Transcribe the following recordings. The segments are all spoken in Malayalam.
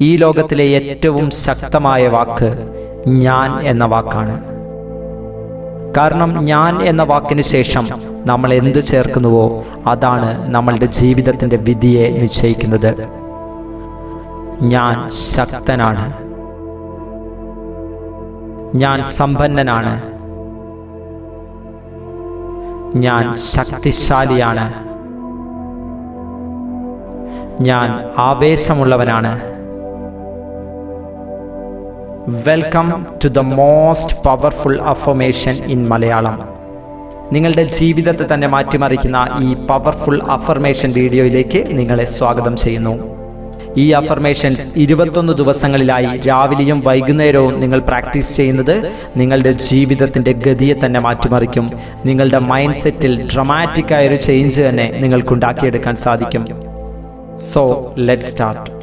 ഈ ലോകത്തിലെ ഏറ്റവും ശക്തമായ വാക്ക് ഞാൻ എന്ന വാക്കാണ്. കാരണം ഞാൻ എന്ന വാക്കിന് ശേഷം നമ്മൾ എന്തു ചേർക്കുന്നുവോ അതാണ് നമ്മളുടെ ജീവിതത്തിന്റെ വിധിയെ നിശ്ചയിക്കുന്നത്. ഞാൻ ശക്തനാണ്. ഞാൻ സമ്പന്നനാണ്. ഞാൻ ശക്തിശാലിയാണ്. ഞാൻ ആവേശമുള്ളവനാണ്. Welcome to the most powerful affirmation in Malayalam നിങ്ങളുടെ ജീവിതത്തെ തന്നെ മാറ്റിമറിക്കുന്ന ഈ പവർഫുൾ അഫർമേഷൻ വീഡിയോയിലേക്ക് നിങ്ങളെ സ്വാഗതം ചെയ്യുന്നു. ഈ അഫർമേഷൻസ് ഇരുപത്തൊന്ന് ദിവസങ്ങളിലായി രാവിലെയും വൈകുന്നേരവും നിങ്ങൾ പ്രാക്ടീസ് ചെയ്യുന്നത് നിങ്ങളുടെ ജീവിതത്തിന്റെ ഗതിയെ തന്നെ മാറ്റിമറിക്കും. നിങ്ങളുടെ മൈൻഡ് സെറ്റിൽ ഡ്രമാറ്റിക്കായൊരു ചേഞ്ച് തന്നെ നിങ്ങൾക്കുണ്ടാക്കിയെടുക്കാൻ സാധിക്കും. സോ ലെറ്റ് സ്റ്റാർട്ട്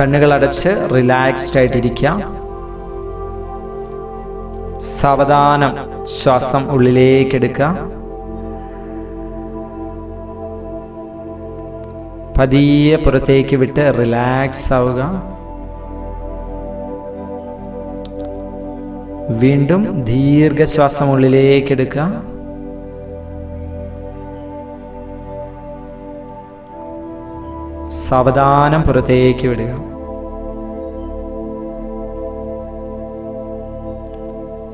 കണ്ണുകൾ അടച്ച് റിലാക്സ്ഡ് ആയിട്ടിരിക്കുക. സാവധാനം ശ്വാസം ഉള്ളിലേക്ക് എടുക്കുക. പതിയെ പുറത്തേക്ക് വിട്ട് റിലാക്സ് ആവുക. വീണ്ടും ദീർഘശ്വാസം ഉള്ളിലേക്ക് എടുക്കുക. സാവധാനം പുറത്തേക്ക് വിടുക.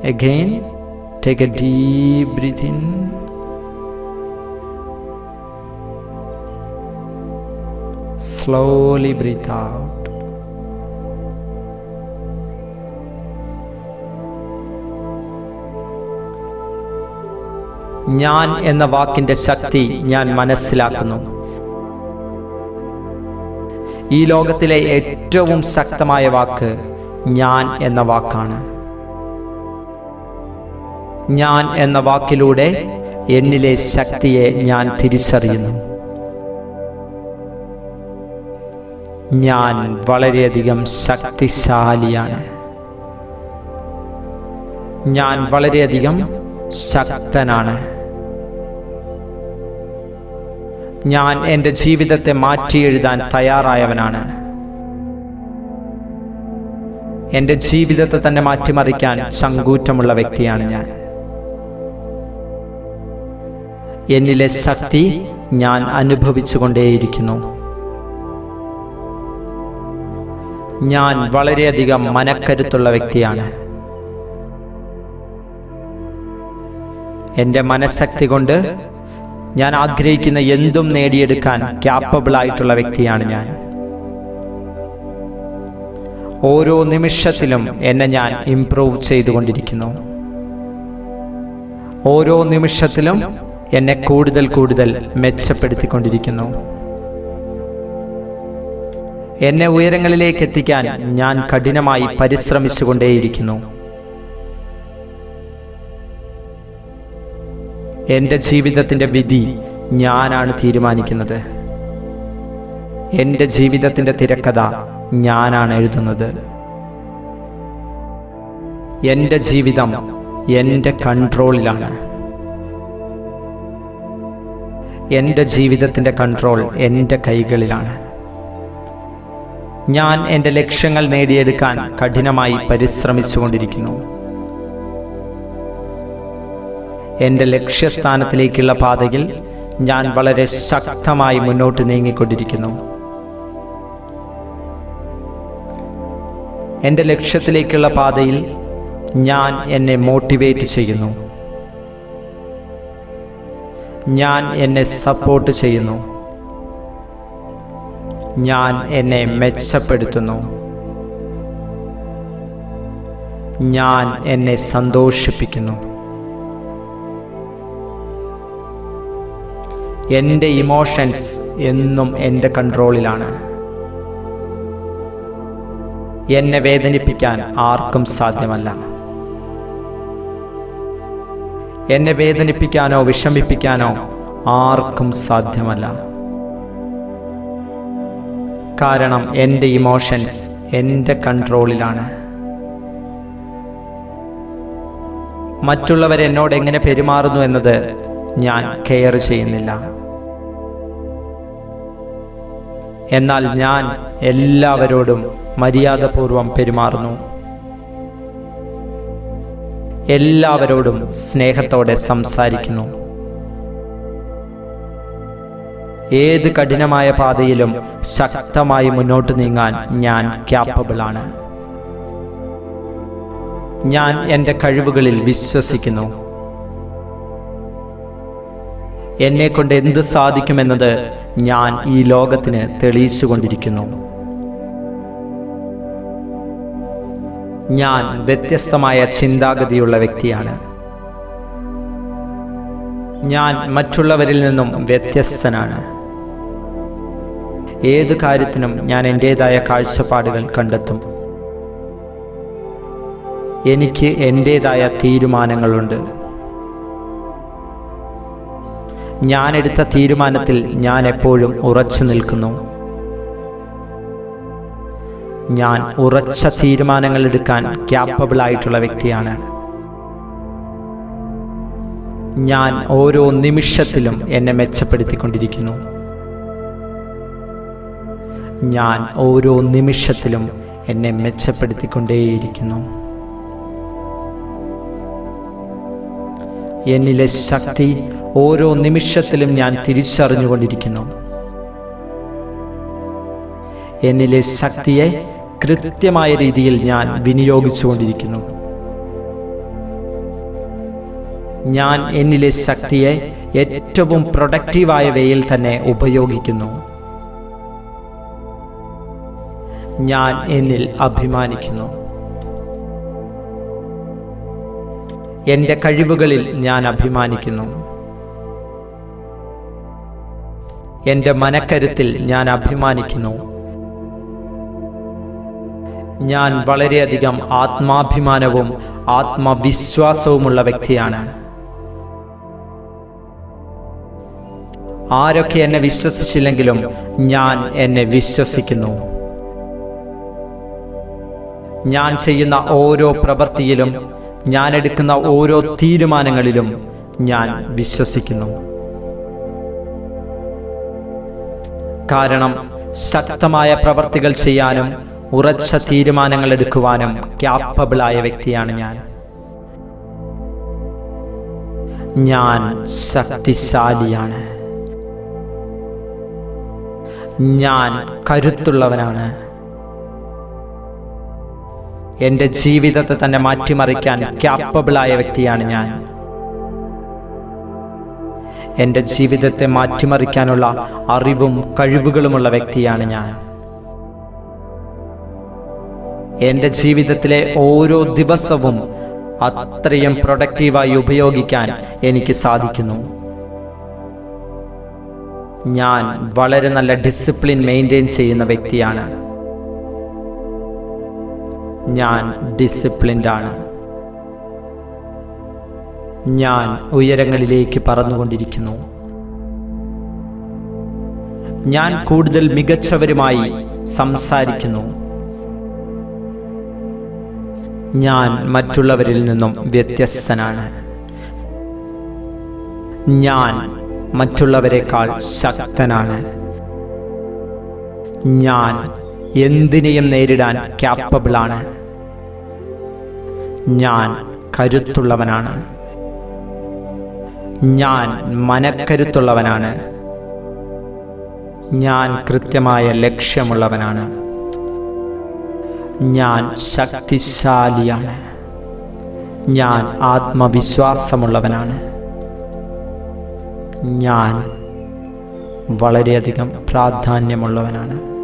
Again, take a deep breath in. Slowly breathe out. ഞാൻ എന്ന വാക്കിന്റെ ശക്തി ഞാൻ മനസ്സിലാക്കുന്നു ഈ ലോകത്തിലെ ഏറ്റവും ശക്തമായ വാക്ക് ഞാൻ എന്ന വാക്കാണ് ഞാൻ എന്ന വാക്കിലൂടെ എന്നിലെ ശക്തിയെ ഞാൻ തിരിച്ചറിയുന്നു. ഞാൻ വളരെയധികം ശക്തിശാലിയാണ്. ഞാൻ വളരെയധികം ശക്തനാണ്. ഞാൻ എന്റെ ജീവിതത്തെ മാറ്റി എഴുതാൻ തയ്യാറായവനാണ്. എന്റെ ജീവിതത്തെ തന്നെ മാറ്റിമറിക്കാൻ ചങ്കൂറ്റമുള്ള വ്യക്തിയാണ് ഞാൻ. എന്നിലെ ശക്തി ഞാൻ അനുഭവിച്ചുകൊണ്ടേയിരിക്കുന്നു. ഞാൻ വളരെയധികം മനക്കരുത്തുള്ള വ്യക്തിയാണ്. എന്റെ മനഃശക്തി കൊണ്ട് ഞാൻ ആഗ്രഹിക്കുന്ന എന്തും നേടിയെടുക്കാൻ ക്യാപ്പബിൾ ആയിട്ടുള്ള വ്യക്തിയാണ് ഞാൻ. ഓരോ നിമിഷത്തിലും എന്നെ ഞാൻ ഇംപ്രൂവ് ചെയ്തുകൊണ്ടിരിക്കുന്നു. ഓരോ നിമിഷത്തിലും എന്നെ കൂടുതൽ കൂടുതൽ മെച്ചപ്പെടുത്തിക്കൊണ്ടിരിക്കുന്നു. എന്നെ ഉയരങ്ങളിലേക്ക് എത്തിക്കാൻ ഞാൻ കഠിനമായി പരിശ്രമിച്ചുകൊണ്ടേയിരിക്കുന്നു. എന്റെ ജീവിതത്തിന്റെ വിധി ഞാനാണ് തീരുമാനിക്കുന്നത്. എന്റെ ജീവിതത്തിന്റെ തിരക്കഥ ഞാനാണ് എഴുതുന്നത്. എന്റെ ജീവിതം എന്റെ കൺട്രോളിലാണ്. എന്റെ ജീവിതത്തിന്റെ കൺട്രോൾ എന്റെ കൈകളിലാണ്. ഞാൻ എന്റെ ലക്ഷ്യങ്ങൾ നേടിയെടുക്കാൻ കഠിനമായി പരിശ്രമിച്ചുകൊണ്ടിരിക്കുന്നു. എന്റെ ലക്ഷ്യസ്ഥാനത്തിലേക്കുള്ള പാതയിൽ ഞാൻ വളരെ ശക്തമായി മുന്നോട്ട് നീങ്ങിക്കൊണ്ടിരിക്കുന്നു. എന്റെ ലക്ഷ്യത്തിലേക്കുള്ള പാതയിൽ ഞാൻ എന്നെ മോട്ടിവേറ്റ് ചെയ്യുന്നു. ഞാൻ എന്നെ സപ്പോർട്ട് ചെയ്യുന്നു. ഞാൻ എന്നെ മെച്ചപ്പെടുത്തുന്നു. ഞാൻ എന്നെ സന്തോഷിപ്പിക്കുന്നു. എന്റെ ഇമോഷൻസ് എന്നും എന്റെ കൺട്രോളിലാണ് എന്നെ വേദനിപ്പിക്കാൻ ആർക്കും സാധ്യമല്ല. എന്നെ വേദനിപ്പിക്കാനോ വിഷമിപ്പിക്കാനോ ആർക്കും സാധ്യമല്ല. കാരണം എന്റെ ഇമോഷൻസ് എന്റെ കൺട്രോളിലാണ് മറ്റുള്ളവർ എന്നോട് എങ്ങനെ പെരുമാറുന്നു എന്നത് ഞാൻ കെയർ ചെയ്യുന്നില്ല. എന്നാൽ ഞാൻ എല്ലാവരോടും മര്യാദപൂർവം പെരുമാറുന്നു. എല്ലാവരോടും സ്നേഹത്തോടെ സംസാരിക്കുന്നു. ഏത് കഠിനമായ പാതയിലും ശക്തമായി മുന്നോട്ട് നീങ്ങാൻ ഞാൻ ക്യാപ്പബിൾ ആണ്. ഞാൻ എന്റെ കഴിവുകളിൽ വിശ്വസിക്കുന്നു. എന്നെ കൊണ്ട് എന്ത് സാധിക്കുമെന്നത് ഞാൻ ഈ ലോകത്തിന് തെളിയിച്ചുകൊണ്ടിരിക്കുന്നു. ഞാൻ വ്യത്യസ്തമായ ചിന്താഗതിയുള്ള വ്യക്തിയാണ്. ഞാൻ മറ്റുള്ളവരിൽ നിന്നും വ്യത്യസ്തനാണ്. ഏത് കാര്യത്തിനും ഞാൻ എന്റേതായ കാഴ്ചപ്പാടുകൾ കണ്ടെത്തും. എനിക്ക് എന്റേതായ തീരുമാനങ്ങളുണ്ട്. ഞാൻ എടുത്ത തീരുമാനത്തിൽ ഞാൻ എപ്പോഴും ഉറച്ചു നിൽക്കുന്നു. ഞാൻ ഉറച്ച തീരുമാനങ്ങൾ എടുക്കാൻ ക്യാപ്പബിൾ ആയിട്ടുള്ള വ്യക്തിയാണ്. ഞാൻ ഓരോ നിമിഷത്തിലും എന്നെ മെച്ചപ്പെടുത്തിക്കൊണ്ടിരിക്കുന്നു. ഞാൻ ഓരോ നിമിഷത്തിലും എന്നെ മെച്ചപ്പെടുത്തിക്കൊണ്ടേയിരിക്കുന്നു. എന്നിലെ ശക്തി ഓരോ നിമിഷത്തിലും ഞാൻ തിരിച്ചറിഞ്ഞുകൊണ്ടിരിക്കുന്നു. എന്നിലെ ശക്തിയെ കൃത്യമായ രീതിയിൽ ഞാൻ വിനിയോഗിച്ചുകൊണ്ടിരിക്കുന്നു. ഞാൻ എന്നിലെ ശക്തിയെ ഏറ്റവും പ്രൊഡക്റ്റീവായ വേയിൽ തന്നെ ഉപയോഗിക്കുന്നു. ഞാൻ എന്നിൽ അഭിമാനിക്കുന്നു. എന്റെ കഴിവുകളിൽ ഞാൻ അഭിമാനിക്കുന്നു. എന്റെ മനക്കരുത്തിൽ ഞാൻ അഭിമാനിക്കുന്നു. ഞാൻ വളരെയധികം ആത്മാഭിമാനവും ആത്മവിശ്വാസവുമുള്ള വ്യക്തിയാണ്. ആരൊക്കെ എന്നെ വിശ്വസിച്ചില്ലെങ്കിലും ഞാൻ എന്നെ വിശ്വസിക്കുന്നു. ഞാൻ ചെയ്യുന്ന ഓരോ പ്രവൃത്തിയിലും ഞാൻ എടുക്കുന്ന ഓരോ തീരുമാനങ്ങളിലും ഞാൻ വിശ്വസിക്കുന്നു. കാരണം ശക്തമായ പ്രവർത്തികൾ ചെയ്യാനും ഉറച്ച തീരുമാനങ്ങൾ എടുക്കുവാനും ക്യാപ്പബിളായ വ്യക്തിയാണ് ഞാൻ. ഞാൻ ശക്തിശാലിയാണ്. ഞാൻ കരുത്തുള്ളവനാണ്. എന്റെ ജീവിതത്തെ തന്നെ മാറ്റിമറിക്കാൻ ക്യാപ്പബിളായ വ്യക്തിയാണ് ഞാൻ. എന്റെ ജീവിതത്തെ മാറ്റിമറിക്കാനുള്ള അറിവും കഴിവുകളുമുള്ള വ്യക്തിയാണ് ഞാൻ. എന്റെ ജീവിതത്തിലെ ഓരോ ദിവസവും അത്രയും പ്രൊഡക്റ്റീവായി ഉപയോഗിക്കാൻ എനിക്ക് സാധിക്കുന്നു. ഞാൻ വളരെ നല്ല ഡിസിപ്ലിൻ മെയിന്റെയിൻ ചെയ്യുന്ന വ്യക്തിയാണ്. ഞാൻ ഡിസിപ്ലിൻഡ് ആണ്. ഞാൻ ഉയരങ്ങളിലേക്ക് പറന്നുകൊണ്ടിരിക്കുന്നു. ഞാൻ കൂടുതൽ മികച്ചവരുമായി സംസാരിക്കുന്നു. ഞാൻ മറ്റുള്ളവരിൽ നിന്നും വ്യത്യസ്തനാണ്. ഞാൻ മറ്റുള്ളവരെക്കാൾ ശക്തനാണ്. ഞാൻ എന്തിനേയും നേരിടാൻ ക്യാപ്പബിളാണ് ഞാൻ കരുത്തുള്ളവനാണ്. ഞാൻ മനക്കരുത്തുള്ളവനാണ്. ഞാൻ കൃത്യമായ ലക്ഷ്യമുള്ളവനാണ്. ഞാൻ ശക്തിശാലിയാണ്. ഞാൻ ആത്മവിശ്വാസമുള്ളവനാണ്. ഞാൻ വളരെയധികം പ്രാധാന്യമുള്ളവനാണ്.